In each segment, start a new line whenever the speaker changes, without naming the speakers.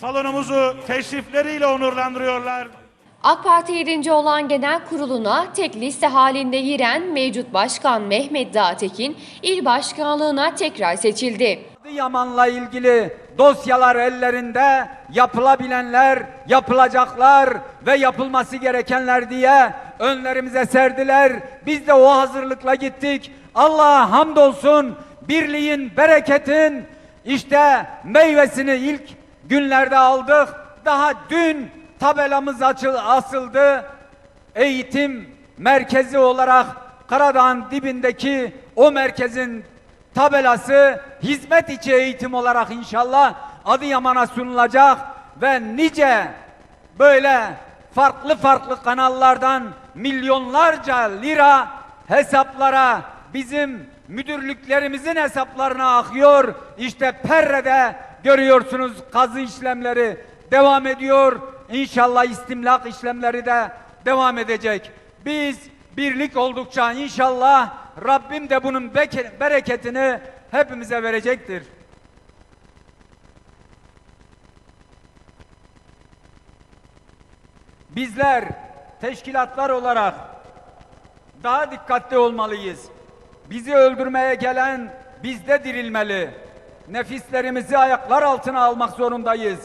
salonumuzu teşrifleriyle onurlandırıyorlar.
AK Parti 7. olan genel kuruluna tek liste halinde giren mevcut başkan Mehmet Dağtekin il başkanlığına tekrar seçildi.
Yaman'la ilgili dosyalar ellerinde yapılabilenler, yapılacaklar ve yapılması gerekenler diye önlerimize serdiler. Biz de o hazırlıkla gittik. Allah'a hamdolsun birliğin, bereketin işte meyvesini ilk günlerde aldık. Daha dün tabelamız açıl, asıldı. Eğitim merkezi olarak Karadağ'ın dibindeki o merkezin tabelası hizmet içi eğitim olarak inşallah Adıyaman'a sunulacak ve nice böyle farklı farklı kanallardan milyonlarca lira hesaplara bizim müdürlüklerimizin hesaplarına akıyor. İşte Perre'de görüyorsunuz kazı işlemleri devam ediyor. İnşallah istimlak işlemleri de devam edecek. Biz birlik oldukça inşallah Rabbim de bunun bereketini hepimize verecektir. Bizler teşkilatlar olarak daha dikkatli olmalıyız. Bizi öldürmeye gelen bizde dirilmeli. Nefislerimizi ayaklar altına almak zorundayız.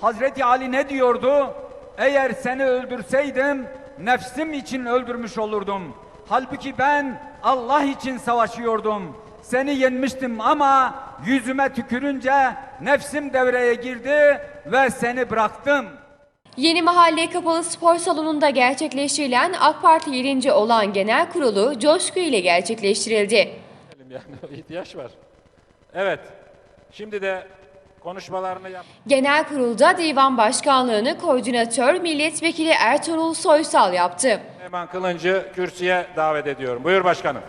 Hazreti Ali ne diyordu? Eğer seni öldürseydim nefsim için öldürmüş olurdum. Halbuki ben Allah için savaşıyordum. Seni yenmiştim ama yüzüme tükürünce nefsim devreye girdi ve seni bıraktım.
Yeni Mahalle Kapalı Spor Salonu'nda gerçekleştirilen AK Parti 7. olan genel kurulu coşku ile gerçekleştirildi.
Yani ihtiyaç var. Evet. Şimdi de konuşmalarını yap.
Genel kurulda divan başkanlığını koordinatör milletvekili Ertuğrul Soysal yaptı.
Süleyman Kılıncı kürsüye davet ediyorum. Buyur başkanım.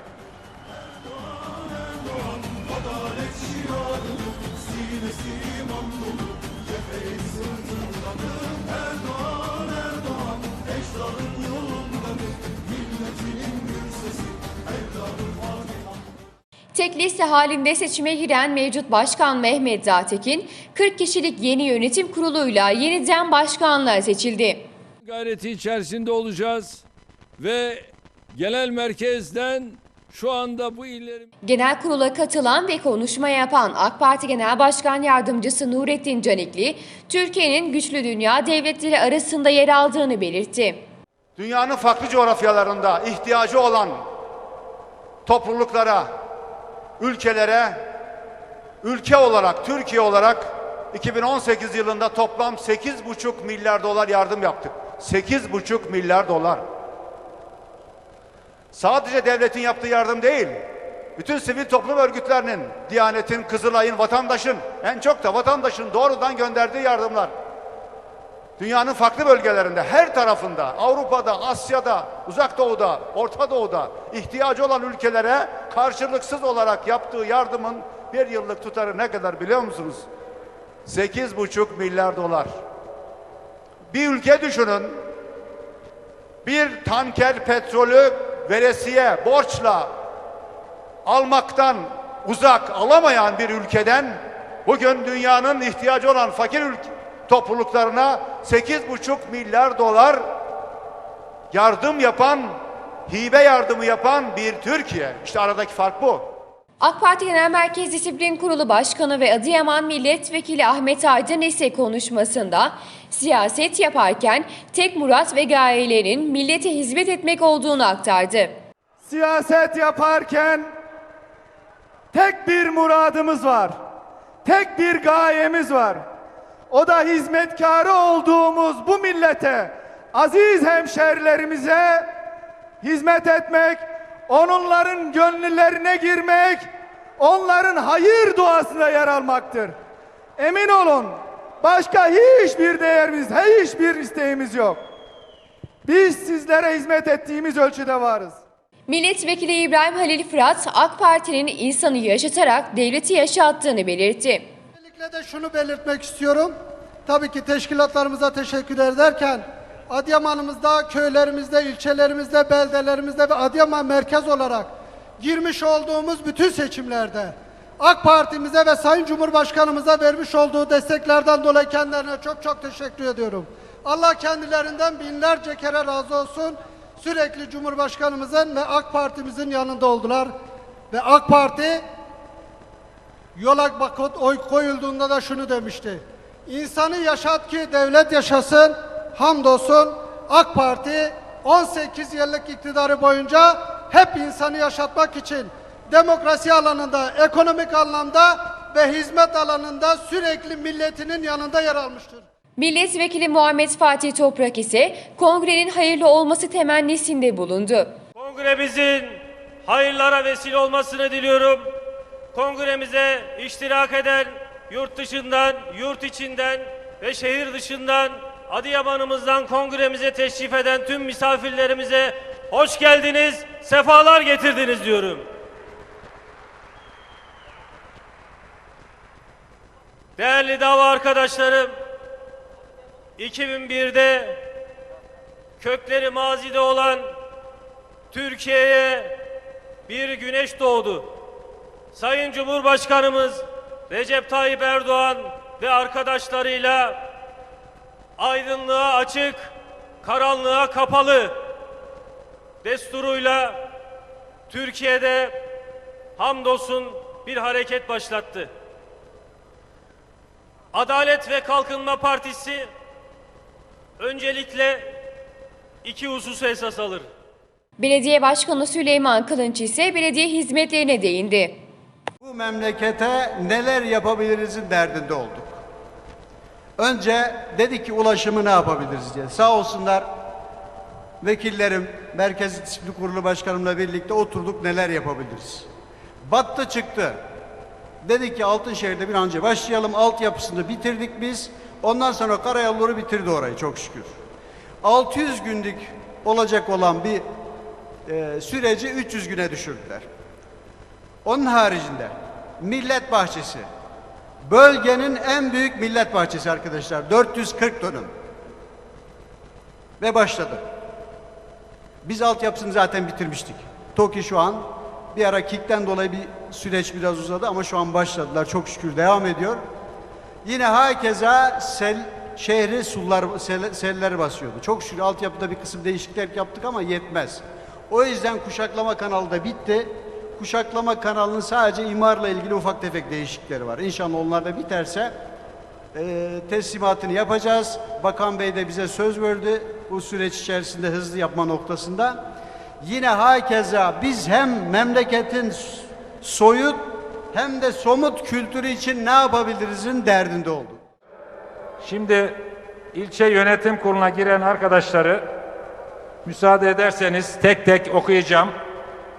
Tek liste halinde seçime giren mevcut başkan Mehmet Zatekin, 40 kişilik yeni yönetim kuruluyla yeniden başkanlığa seçildi.
gayreti içerisinde olacağız ve genel merkezden şu anda bu illerin
Genel kurula katılan ve konuşma yapan AK Parti Genel Başkan Yardımcısı Nurettin Canikli, Türkiye'nin güçlü dünya devletleri arasında yer aldığını belirtti.
dünyanın farklı coğrafyalarında ihtiyacı olan topluluklara, ülkelere, ülke olarak, Türkiye olarak 2018 yılında toplam 8,5 milyar dolar yardım yaptık. 8,5 milyar dolar. Sadece devletin yaptığı yardım değil, bütün sivil toplum örgütlerinin, Diyanet'in, Kızılay'ın, vatandaşın, en çok da vatandaşın doğrudan gönderdiği yardımlar. Dünyanın farklı bölgelerinde, her tarafında, Avrupa'da, Asya'da, Uzak Doğu'da, Orta Doğu'da ihtiyacı olan ülkelere karşılıksız olarak yaptığı yardımın bir yıllık tutarı ne kadar biliyor musunuz? 8,5 milyar dolar. Bir ülke düşünün, bir tanker petrolü veresiye, borçla almaktan uzak alamayan bir ülkeden bugün dünyanın ihtiyacı olan fakir ülke topluluklarına 8,5 milyar dolar yardım yapan, hibe yardımı yapan bir Türkiye. İşte aradaki fark bu.
AK Parti Genel Merkez Disiplin Kurulu Başkanı ve Adıyaman Milletvekili Ahmet Aydın ise konuşmasında siyaset yaparken tek murat ve gayelerin millete hizmet etmek olduğunu aktardı.
siyaset yaparken tek bir muradımız var. Tek bir gayemiz var. O da hizmetkarı olduğumuz bu millete, aziz hemşerilerimize hizmet etmek, onların gönüllerine girmek, onların hayır duasına yer almaktır. Emin olun, başka hiçbir değerimiz, hiçbir isteğimiz yok. Biz sizlere hizmet ettiğimiz ölçüde varız.
Milletvekili İbrahim Halil Fırat, AK Parti'nin insanı yaşatarak devleti yaşattığını belirtti.
Özellikle de şunu belirtmek istiyorum. Tabii ki teşkilatlarımıza teşekkür ederken Adıyaman'ımızda, köylerimizde, ilçelerimizde, beldelerimizde ve Adıyaman merkez olarak girmiş olduğumuz bütün seçimlerde AK Parti'mize ve Sayın Cumhurbaşkanımıza vermiş olduğu desteklerden dolayı kendilerine çok çok teşekkür ediyorum. Allah kendilerinden binlerce kere razı olsun. Sürekli Cumhurbaşkanımızın ve AK Parti'mizin yanında oldular. Ve AK Parti yola bakıp oy koyulduğunda da şunu demişti. İnsanı yaşat ki devlet yaşasın. Hamdolsun AK Parti 18 yıllık iktidarı boyunca hep insanı yaşatmak için demokrasi alanında, ekonomik anlamda ve hizmet alanında sürekli milletinin yanında yer almıştır.
Milletvekili Muhammed Fatih Toprak ise kongrenin hayırlı olması temennisinde bulundu.
Kongremizin hayırlara vesile olmasını diliyorum. Kongremize iştirak eden yurt dışından, yurt içinden ve şehir dışından Adıyaman'ımızdan kongremize teşrif eden tüm misafirlerimize hoş geldiniz, sefalar getirdiniz diyorum. Değerli dava arkadaşlarım, 2001'de kökleri mazide olan Türkiye'ye bir güneş doğdu. Sayın Cumhurbaşkanımız Recep Tayyip Erdoğan ve arkadaşlarıyla aydınlığa açık, karanlığa kapalı desturuyla Türkiye'de hamdolsun bir hareket başlattı. Adalet ve Kalkınma Partisi öncelikle iki hususu esas alır.
Belediye Başkanı Süleyman Kılınç ise belediye hizmetlerine değindi.
Memlekete neler yapabilirizin derdinde olduk. Önce dedik ki ulaşımı ne yapabiliriz diye. Sağ olsunlar vekillerim, Merkez Disiplin Kurulu Başkanımla birlikte oturduk neler yapabiliriz. Battı çıktı. Dedik ki Altınşehir'de bir an önce başlayalım. Altyapısını bitirdik biz. Ondan sonra karayolları bitirdi orayı çok şükür. 600 günlük olacak olan bir e, süreci 300 güne düşürdüler. Onun haricinde Millet Bahçesi. Bölgenin en büyük millet bahçesi arkadaşlar. 440 dönüm. Ve başladı. Biz altyapısını zaten bitirmiştik. TOKİ şu an bir ara KİK'ten dolayı bir süreç biraz uzadı ama şu an başladılar. Çok şükür devam ediyor. Yine hakeza sel, şehri sular, sel, seller basıyordu. Çok şükür altyapıda bir kısım değişiklikler yaptık ama yetmez. O yüzden kuşaklama kanalı da bitti. Kuşaklama kanalının sadece imarla ilgili ufak tefek değişiklikleri var. İnşallah onlar da biterse e, teslimatını yapacağız. Bakan Bey de bize söz verdi bu süreç içerisinde hızlı yapma noktasında. Yine hakeza biz hem memleketin soyut hem de somut kültürü için ne yapabilirizin derdinde olduk.
Şimdi ilçe yönetim kuruluna giren arkadaşları müsaade ederseniz tek tek okuyacağım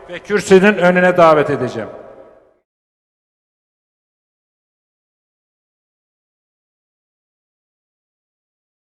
ve kürsünün önüne davet edeceğim.